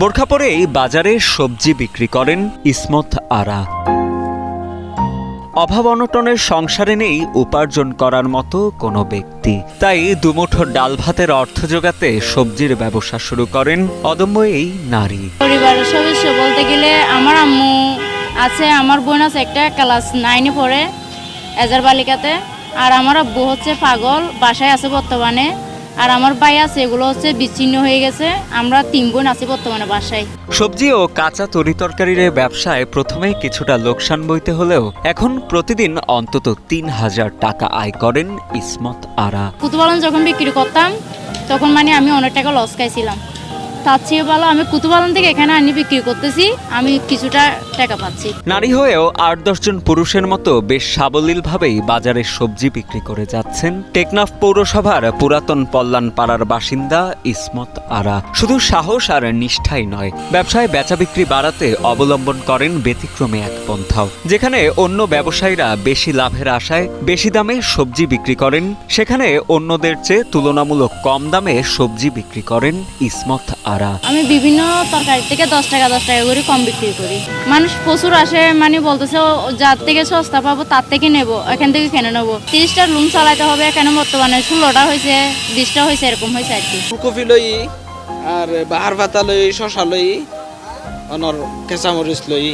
বোরখা পরেই বাজারে সবজি বিক্রি করেন ইসমত আরা। অভাব অনটনের সংসারে নেই উপার্জন করার মতো কোনো ব্যক্তি। তাই দুমুঠো ডাল ভাতের অর্থ জোগাতে সবজির ব্যবসা শুরু করেন অদম্য এই নারী। পরিবারের সদস্য বলতে গেলে আমার আম্মু আছে, আমার বোন আছে, একটা ক্লাস নাইনে পড়ে এজার বালিকাতে, আর আমার আব্বু হচ্ছে পাগল, বাসায় আছে বর্তমানে। আর আমার ভাই আছে এগুলো হচ্ছে বিচ্ছিন্ন হয়ে গেছে। আমরা তিন বোন আছি বর্তমানে বাসায়। সবজি ও কাঁচা তরি তরকারির ব্যবসায় প্রথমে কিছুটা লোকসান বইতে হলেও এখন প্রতিদিন অন্তত তিন হাজার টাকা আয় করেন ইসমত আরা। কুতুবালন যখন বিক্রি করতাম তখন মানে আমি অনেক টাকা লস খাইছিলাম। তার চেয়ে ভালো আমি কুতুপালন থেকে এখানে আনি বিক্রি করতেছি, আমি কিছুটা টাকা পাচ্ছি। নারী হয়েও আট দশজন পুরুষের মতো বেশ বাজারে সবজি বিক্রি করে যাচ্ছেন টেকনাফ পৌরসভার পুরাতন পল্লান পাড়ার বাসিন্দা ইসমত আরা। শুধু সাহস আর নিষ্ঠাই নয়, ব্যবসায় বেচা বিক্রি বাড়াতে অবলম্বন করেন ব্যতিক্রমে এক পন্থাও। যেখানে অন্য ব্যবসায়ীরা বেশি লাভের আশায় বেশি দামে সবজি বিক্রি করেন, সেখানে অন্যদের চেয়ে তুলনামূলক কম দামে সবজি বিক্রি করেন ইসমত আরা। আমি বিভিন্ন তরকারি থেকে দশ টাকা দশ টাকা করে কম বিক্রি করি। মানুষ প্রচুর আসে মানে বলতেছে যার থেকে সস্তা পাবো তার থেকে নেব এখান থেকে কেনে নেব। তিরিশটা রুম চালাইতে হবে এখানে বর্তমানে ষোলোটা হয়েছে বিশটা হয়েছে এরকম হয়েছে আর কি। ফুলকপি লই আর বাহার ভাতা লই শশা লই অনর কেঁচামরিচ লই।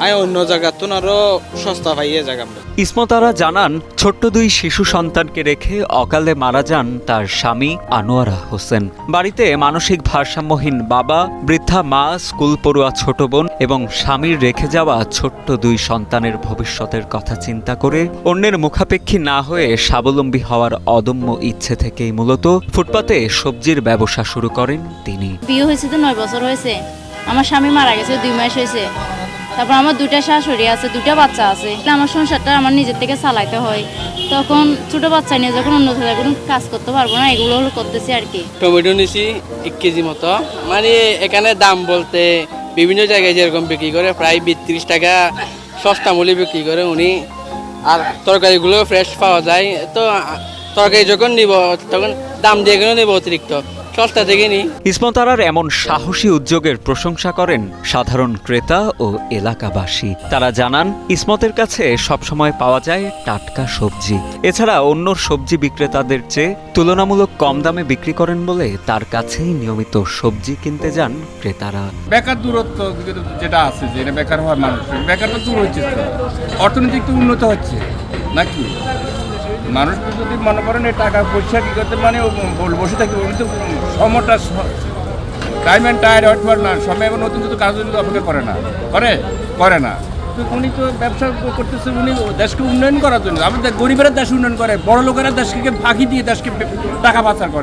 আই অন্য জায়গা তো আরও সস্তা পাইয়ে জায়গা ইসমতারা জানান ছোট্ট দুই শিশু সন্তানকে রেখে অকালে মারা যান তার স্বামী আনোয়ারা হোসেন। বাড়িতে মানসিক ভারসাম্যহীন বাবা বৃদ্ধা মা স্কুল পড়ুয়া ছোট বোন এবং স্বামীর রেখে যাওয়া ছোট্ট দুই সন্তানের ভবিষ্যতের কথা চিন্তা করে অন্যের মুখাপেক্ষী না হয়ে স্বাবলম্বী হওয়ার অদম্য ইচ্ছে থেকেই মূলত ফুটপাতে সবজির ব্যবসা শুরু করেন তিনি। বিয়ে হয়েছে তো নয় বছর হয়েছে। আমার স্বামী মারা গেছে দুই মাস হয়েছে। তারপর আমার দুটা শাশুড়ি আছে দুটা বাচ্চা আছে। আমার সংসারটা আমার নিজের থেকে চালাইতে হয়। তখন ছোট বাচ্চা নিয়ে যখন অন্য জায়গায় কোনো কাজ করতে পারব না, এগুলো হলো করতেছি আর কি। টমেটো নিছি এক কেজি মতো। মানে এখানে দাম বলতে বিভিন্ন জায়গায় যেরকম বিক্রি করে, প্রায় বিত্রিশ টাকা সস্তা মূল্যে বিক্রি করে উনি। আর তরকারিগুলো ফ্রেশ পাওয়া যায়। তো তরকারি যখন নিব, তখন দাম দিয়ে কেন নেব অতিরিক্ত। সস্তা থেকে নিই। ইসমতারার এমন সাহসী উদ্যোগের প্রশংসা করেন সাধারণ ক্রেতা ও এলাকাবাসী। তারা জানান ইসমতের কাছে সবসময় পাওয়া যায় টাটকা সবজি। এছাড়া অন্য সবজি বিক্রেতাদের চেয়ে তুলনামূলক কম দামে বিক্রি করেন বলে তার কাছেই নিয়মিত সবজি কিনতে যান ক্রেতারা। বেকার দূরত্ব যেটা আছে যে বেকার হওয়ার মানুষ বেকার তো দূর হচ্ছে অর্থনৈতিক উন্নত হচ্ছে নাকি? মানুষ যদি মনে করেন টাকা পয়সা কী করতে মানে বসে থাকি উনি তো সময়টা time and tide wait for none, সময় এবং নতুন নতুন কাজ কিন্তু অপেক্ষা করে না, করে করে না। তো উনি তো ব্যবসা করতেছে, উনি দেশকে উন্নয়ন করার জন্য, আমাদের গরিবেরা দেশ উন্নয়ন করে বড় লোকেরা দেশকে ফাঁকি দিয়ে দেশকে টাকা পাচার করে।